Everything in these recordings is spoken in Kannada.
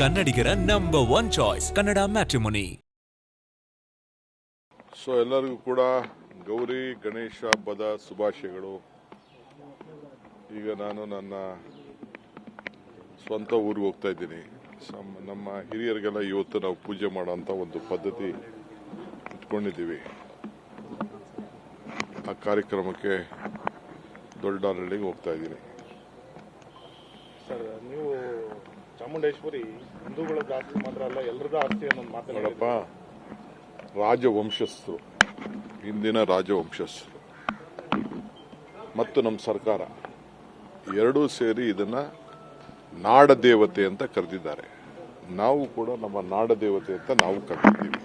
ಕನ್ನಡಿಗರ number one choice Kannada matrimony so ಎಲ್ಲರಿಗೂ ಕೂಡ ಗೌರಿ ಗಣೇಶ ಹಬ್ಬದ ಶುಭಾಶಯಗಳು. ಈಗ ನಾನು ನನ್ನ ಸ್ವಂತ ಊರಿಗೆ ಹೋಗ್ತಾ ಇದ್ದೀನಿ. ಸಮ್- ನಮ್ಮ ಹಿರಿಯರಿಗೆಲ್ಲ ಇವತ್ತು ನಾವು ಪೂಜೆ ಮಾಡೋಂಥ ಒಂದು ಪದ್ಧತಿ ಇಟ್ಕೊಂಡಿದ್ದೀವಿ. ಆ ಕಾರ್ಯಕ್ರಮಕ್ಕೆ ದೊಡ್ಡಹಳ್ಳಿಗೆ ಹೋಗ್ತಾ ಇದ್ದೀನಿ. ಸರ್ ನೀವು ಚಾಮುಂಡೇಶ್ವರಿ ಹಿಂದೂಗಳ ಜಾಸ್ತಿ ಮಾತ್ರ ಅಲ್ಲ ಎಲ್ಲರದ ಆಸ್ತಿ ಅನ್ನೋದು ಮಾತಾಡಪ್ಪ ರಾಜವಂಶಸ್ಥರು, ಹಿಂದಿನ ರಾಜವಂಶಸ್ಥರು ಮತ್ತು ನಮ್ಮ ಸರ್ಕಾರ, ಎರಡೂ ಸೇರಿ ಇದನ್ನ ನಾಡ ದೇವತೆ ಅಂತ ಕರೆದಿದ್ದಾರೆ. ನಾವು ಕೂಡ ನಮ್ಮ ನಾಡ ದೇವತೆ ಅಂತ ನಾವು ಕರೆದಿದ್ದೀವಿ.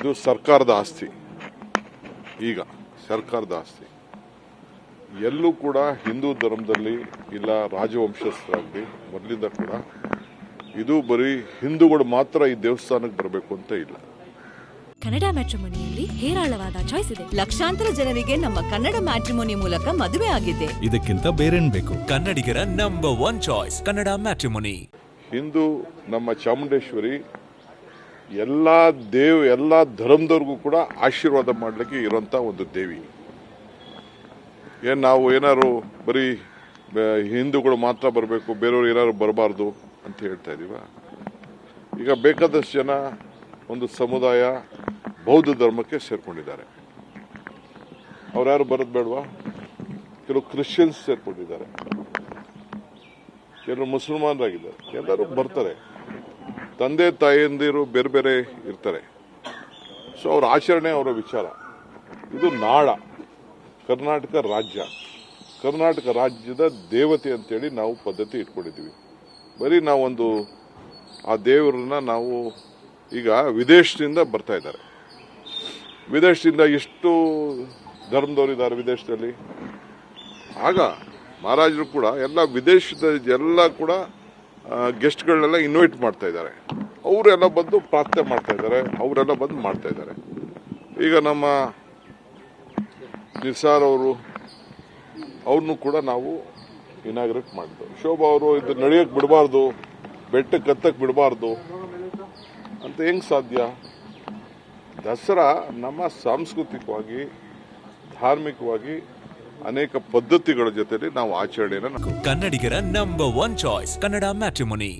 ಇದು ಸರ್ಕಾರದ ಆಸ್ತಿ. ಈಗ ಸರ್ಕಾರದ ಆಸ್ತಿ. ಎಲ್ಲೂ ಕೂಡ ಹಿಂದೂ ಧರ್ಮದಲ್ಲಿ ಇಲ್ಲ ರಾಜವಂಶಸ್ಥರಾಗಲಿ ಮೊದಲಿಂದ ಕೂಡ ಇದು ಬರೀ ಹಿಂದೂಗಳು ಮಾತ್ರ ಈ ದೇವಸ್ಥಾನಕ್ಕೆ ಬರಬೇಕು ಅಂತ ಇಲ್ಲ. ಕನ್ನಡ ಮ್ಯಾಟ್ರಿಮೋನಿಯಲ್ಲಿ ಹೇರಾಳವಾದ ಚಾಯ್ಸ್ ಇದೆ. ಲಕ್ಷಾಂತರ ಜನರಿಗೆ ನಮ್ಮ ಕನ್ನಡ ಮ್ಯಾಟ್ರಿಮೋನಿ ಮೂಲಕ ಮದುವೆ ಆಗಿದೆ. ಇದಕ್ಕಿಂತ ಬೇರೇನ್ ಬೇಕು? ಕನ್ನಡಿಗರ number one choice Kannada matrimony. Hindu ನಮ್ಮ ಚಾಮುಂಡೇಶ್ವರಿ ಎಲ್ಲ ದೇವ್ ಎಲ್ಲ ಧರ್ಮದವ್ರಿಗೂ ಕೂಡ ಆಶೀರ್ವಾದ ಮಾಡಲಿಕ್ಕೆ ಇರೋಂಥ ಒಂದು ದೇವಿ. ಏನು ನಾವು ಏನಾದ್ರು ಬರೀ ಹಿಂದೂಗಳು ಮಾತ್ರ ಬರಬೇಕು, ಬೇರೆಯವ್ರು ಏನಾದ್ರು ಬರಬಾರ್ದು ಅಂತ ಹೇಳ್ತಾ ಇದೀವ. ಈಗ ಬೇಕಾದಷ್ಟು ಜನ ಒಂದು ಸಮುದಾಯ ಬೌದ್ಧ ಧರ್ಮಕ್ಕೆ ಸೇರ್ಕೊಂಡಿದ್ದಾರೆ. ಅವ್ರು ಯಾರು ಬರೋದು ಬೇಡವಾ? ಕೆಲವು ಕ್ರಿಶ್ಚಿಯನ್ಸ್ ಸೇರ್ಕೊಂಡಿದ್ದಾರೆ. ಕೆಲವರು ಮುಸಲ್ಮಾನರಾಗಿದ್ದಾರೆ. ಎಲ್ಲರೂ ಬರ್ತಾರೆ. ತಂದೆ ತಾಯಿಯಂದಿರು ಬೇರೆ ಬೇರೆ ಇರ್ತಾರೆ. ಸೊ ಅವ್ರ ಆಚರಣೆ, ಅವರ ವಿಚಾರ. ಇದು ನಾಡ ಕರ್ನಾಟಕ ರಾಜ್ಯ. ಕರ್ನಾಟಕ ರಾಜ್ಯದ ದೇವತೆ ಅಂತೇಳಿ ನಾವು ಪದ್ಧತಿ ಇಟ್ಕೊಂಡಿದ್ದೀವಿ. ಬರೀ ನಾವೊಂದು ಆ ದೇವರನ್ನ ನಾವು ಈಗ ವಿದೇಶದಿಂದ ಬರ್ತಾ ಇದ್ದಾರೆ. ವಿದೇಶದಿಂದ ಎಷ್ಟು ಧರ್ಮದವರಿದ್ದಾರೆ ವಿದೇಶದಲ್ಲಿ. ಆಗ ಮಹಾರಾಜರು ಕೂಡ ಎಲ್ಲ ವಿದೇಶದ ಎಲ್ಲ ಕೂಡ ಗೆಸ್ಟ್ಗಳನ್ನೆಲ್ಲ ಇನ್ವೈಟ್ ಮಾಡ್ತಾ ಇದ್ದಾರೆ. ಅವರೆಲ್ಲ ಬಂದು ಪ್ರಾರ್ಥನೆ ಮಾಡ್ತಾ ಇದ್ದಾರೆ. ಅವರೆಲ್ಲ ಬಂದು ಮಾಡ್ತಾ ಇದ್ದಾರೆ. ಈಗ ನಮ್ಮ ನಿಸಾರ್ ಅವರು, ಅವ್ರನ್ನೂ ಕೂಡ ನಾವು ಇನಾಗ್ರೇಟ್ ಮಾಡಿದ್ದು. ಶೋಭಾ ಅವರು, ಇದು ನಡೆಯಕ್ಕೆ ಬಿಡಬಾರ್ದು ಬೆಟ್ಟಕ್ಕೆ ಕತ್ತಕ್ಕೆ ಬಿಡಬಾರ್ದು, ಅಂತ ಹೆಂಗ್ ಸಾಧ್ಯ? ದಸರಾ ನಮ್ಮ ಸಾಂಸ್ಕೃತಿಕವಾಗಿ, ಧಾರ್ಮಿಕವಾಗಿ ಅನೇಕ ಪದ್ಧತಿಗಳ ಜೊತೆಲಿ ನಾವು ಆಚರಣೆಯನ್ನು ಕನ್ನಡಿಗರ number one choice Kannada matrimony